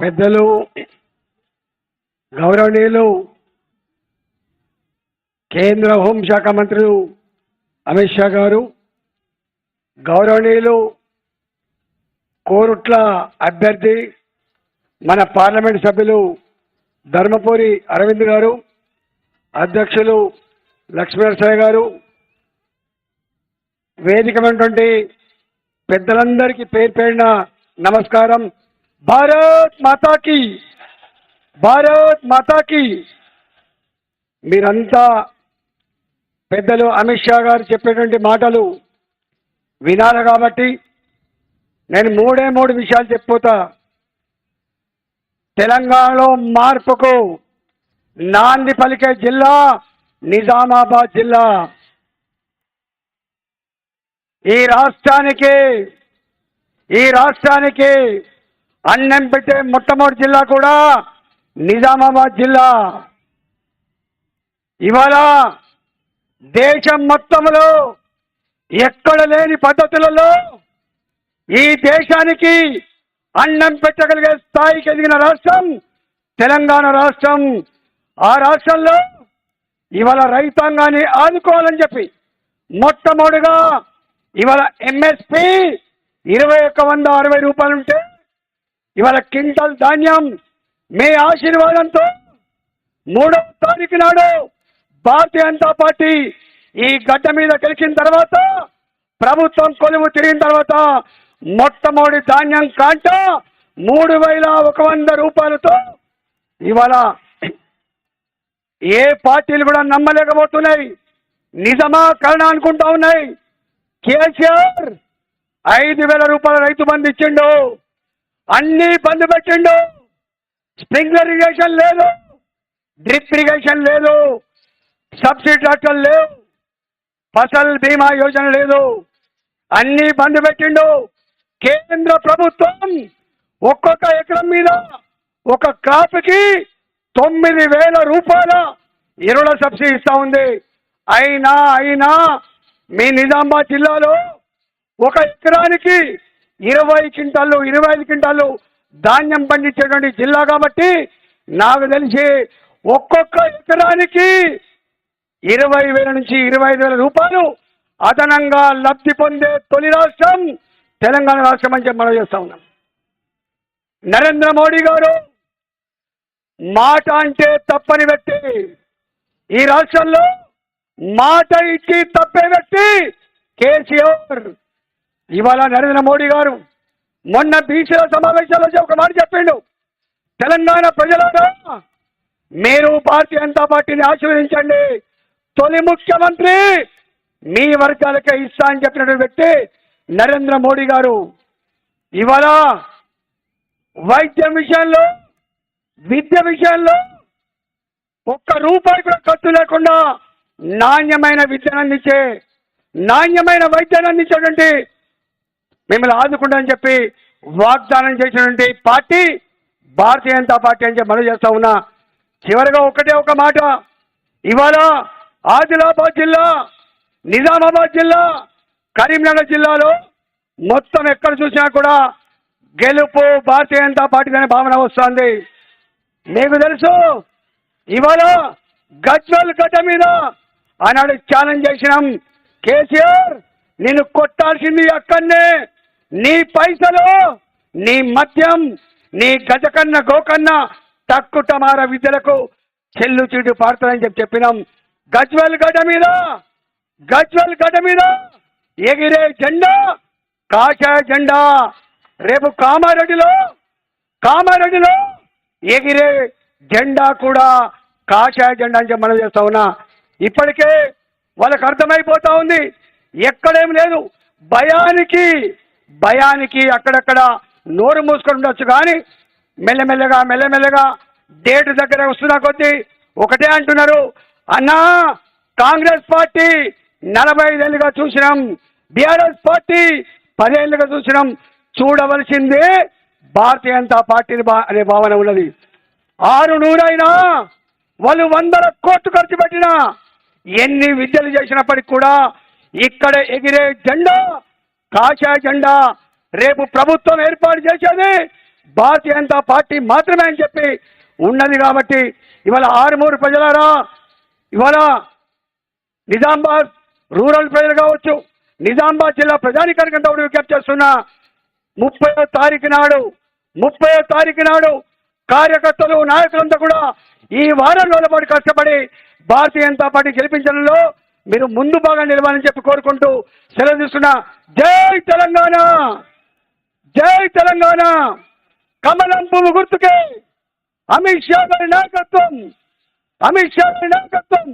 పెద్దలు గౌరవనీయులు కేంద్ర హోంశాఖ మంత్రులు అమిత్ షా గారు గౌరవనీయులు కోరుట్ల అభ్యర్థి మన పార్లమెంట్ సభ్యులు ధర్మపురి అరవింద్ గారు అధ్యక్షులు లక్ష్మీనరసయ్య గారు వేదికమైనటువంటి పెద్దలందరికీ పేరు పేరిన నమస్కారం. భారత్ మాతాకి భారత్ మాతాకి. మీరంతా పెద్దలు అమిత్ షా గారు చెప్పేటువంటి మాటలు వినాలి కాబట్టి నేను మూడే మూడు విషయాలు చెప్పిపోతా తెలంగాణలో మార్పుకు నాంది పలికే జిల్లా నిజామాబాద్ జిల్లా. ఈ రాష్ట్రానికి ఈ రాష్ట్రానికి అన్నం పెట్టే మొట్టమొదటి జిల్లా కూడా నిజామాబాద్ జిల్లా. ఇవాళ దేశం మొత్తంలో ఎక్కడ లేని పద్ధతులలో ఈ దేశానికి అన్నం పెట్టగలిగే స్థాయికి ఎదిగిన రాష్ట్రం తెలంగాణ రాష్ట్రం. ఆ రాష్ట్రంలో ఇవాళ రైతాంగాన్ని ఆదుకోవాలని చెప్పి మొట్టమొదటిగా ఇవాళ ఎంఎస్పి ఇరవై ఒక్క వంద అరవై రూపాయలుంటే ఇవాళ క్వింటల్ ధాన్యం మీ ఆశీర్వాదంతో మూడవ తారీఖు నాడు భారతీయ జనతా పార్టీ ఈ గడ్డ మీద గెలిచిన తర్వాత ప్రభుత్వం కొలువు తిరిగిన తర్వాత మొట్టమొదటి ధాన్యం కాంట మూడు వేల ఒక వంద రూపాయలతో ఇవాళ ఏ పార్టీలు కూడా నమ్మలేకపోతున్నాయి. నిజమా కరణ అనుకుంటా ఉన్నాయి. కేసీఆర్ ఐదు వేల రూపాయల రైతు బంధు ఇచ్చిండు. అన్ని బంద్ పెట్టిండు. స్ప్రింక్లర్ ఇరిగేషన్ లేదు. డ్రిప్ ఇరిగేషన్ లేదు. సబ్సిడీ ట్రాక్టర్ లేవు. ఫసల్ బీమా యోజన లేదు. అన్ని బంద్ పెట్టిండు. కేంద్ర ప్రభుత్వం ఒక్కొక్క ఎకరం మీద ఒక క్రాప్కి తొమ్మిది వేల రూపాయల ఎరువుల సబ్సిడీ ఇస్తా ఉంది. అయినా అయినా మీ నిజామాబాద్ జిల్లాలో ఒక ఎకరానికి ఇరవై క్వింటాల్లో ఇరవై ఐదు క్వింటాలు ధాన్యం పండించేటువంటి జిల్లా కాబట్టి నాకు తెలిసి ఒక్కొక్క ఎకరానికి ఇరవై వేల నుంచి ఇరవై ఐదు వేల రూపాయలు అదనంగా లబ్ధి పొందే తొలి రాష్ట్రం తెలంగాణ రాష్ట్రం అని చెప్పి మనం చేస్తా ఉన్నాం. నరేంద్ర మోడీ గారు మాట అంటే తప్పని వ్యక్తి. ఈ రాష్ట్రంలో మాట ఇచ్చి తప్పే వ్యక్తి కేసీఆర్. ఇవాళ నరేంద్ర మోడీ గారు మొన్న బీసీల సమావేశాల్లో ఒక మాట చెప్పిండు. తెలంగాణ ప్రజలారా మీరు భారతీయ జనతా పార్టీని ఆశీర్వదించండి. తొలి ముఖ్యమంత్రి మీ వర్గాలకే ఇస్తా అని చెప్పినటువంటి వ్యక్తి నరేంద్ర మోడీ గారు. ఇవాళ వైద్యం విషయంలో విద్య విషయంలో ఒక్క రూపాయి కూడా ఖర్చు లేకుండా నాణ్యమైన విద్యను అందించే నాణ్యమైన వైద్యాన్ని అందించేటువంటి మిమ్మల్ని ఆదుకుంటామని చెప్పి వాగ్దానం చేసినటువంటి పార్టీ భారతీయ జనతా పార్టీ అని చెప్పి మనం చేస్తా ఉన్నా. చివరిగా ఒకటే ఒక మాట. ఇవాళ ఆదిలాబాద్ జిల్లా నిజామాబాద్ జిల్లా కరీంనగర్ జిల్లాలో మొత్తం ఎక్కడ చూసినా కూడా గెలుపు భారతీయ జనతా పార్టీ అనే భావన వస్తుంది. మీకు తెలుసు ఇవాళ గజ్వల్ గడ్డ మీద ఆనాడు ఛాలెంజ్ చేసినాం. కేసీఆర్ నేను కొట్టాల్సింది అక్కడనే. నీ పైసలు నీ మద్యం నీ గజకన్న గోకన్న తక్కుటమార విద్యలకు చెల్లు చీటు పాడుతుందని చెప్పి చెప్పినాం. గజ్వల్ గడ్డ మీద గజ్వల్ గడ్డ మీద ఎగిరే జెండా కాషాయ జెండా. రేపు కామారెడ్డిలో కామారెడ్డిలో ఎగిరే జెండా కూడా కాషాయ జెండా అని చెప్పి మనం చేస్తా ఉన్నా. ఇప్పటికే వాళ్ళకు అర్థమైపోతా ఉంది. ఎక్కడేం లేదు. భయానికి భయానికి అక్కడక్కడ నోరు మూసుకొని ఉండొచ్చు కానీ మెల్లమెల్లగా మెల్లమెల్లగా డేట్ దగ్గర వస్తున్న కొద్దీ ఒకటే అంటున్నారు అన్నా కాంగ్రెస్ పార్టీ నలభై ఐదేళ్ళుగా చూసినాం బీఆర్ఎస్ పార్టీ పదేళ్ళుగా చూసినాం చూడవలసిందే భారతీయ జనతా పార్టీని బా అనే భావన ఉన్నది. ఆరు నూరైనా వాళ్ళు వందల కోట్లు ఖర్చు పెట్టినా ఎన్ని విద్యలు చేసినప్పటికి కూడా ఇక్కడ ఎగిరే జెండా కాషాయ జెండా రేపు ప్రభుత్వం ఏర్పాటు చేసేది. భారతీయ జనతా పార్టీ మాత్రమే అని చెప్పి ఉన్నది కాబట్టి ఇవాళ ఆరుమూరు ప్రజలారా ఇవాళ నిజామాబాద్ రూరల్ ప్రజలు కావచ్చు నిజామాబాద్ జిల్లా ప్రజానికానికి కూడా విజ్ఞప్తి చేస్తున్నా ముప్పై తారీఖు నాడు ముప్పై తారీఖు నాడు కార్యకర్తలు నాయకులంతా కూడా ఈ వారంలో పాటు కష్టపడి భారతీయ జనతా పార్టీ గెలిపించడంలో మీరు ముందు బాగా నిలవాలని చెప్పి కోరుకుంటూ సెలవు తీసుకున్నా జై తెలంగాణ! జై తెలంగాణ! కమలం పువ్వు గుర్తుకే! అమిత్ షా గారి నాయకత్వం! అమిత్ షా గారి నాయకత్వం!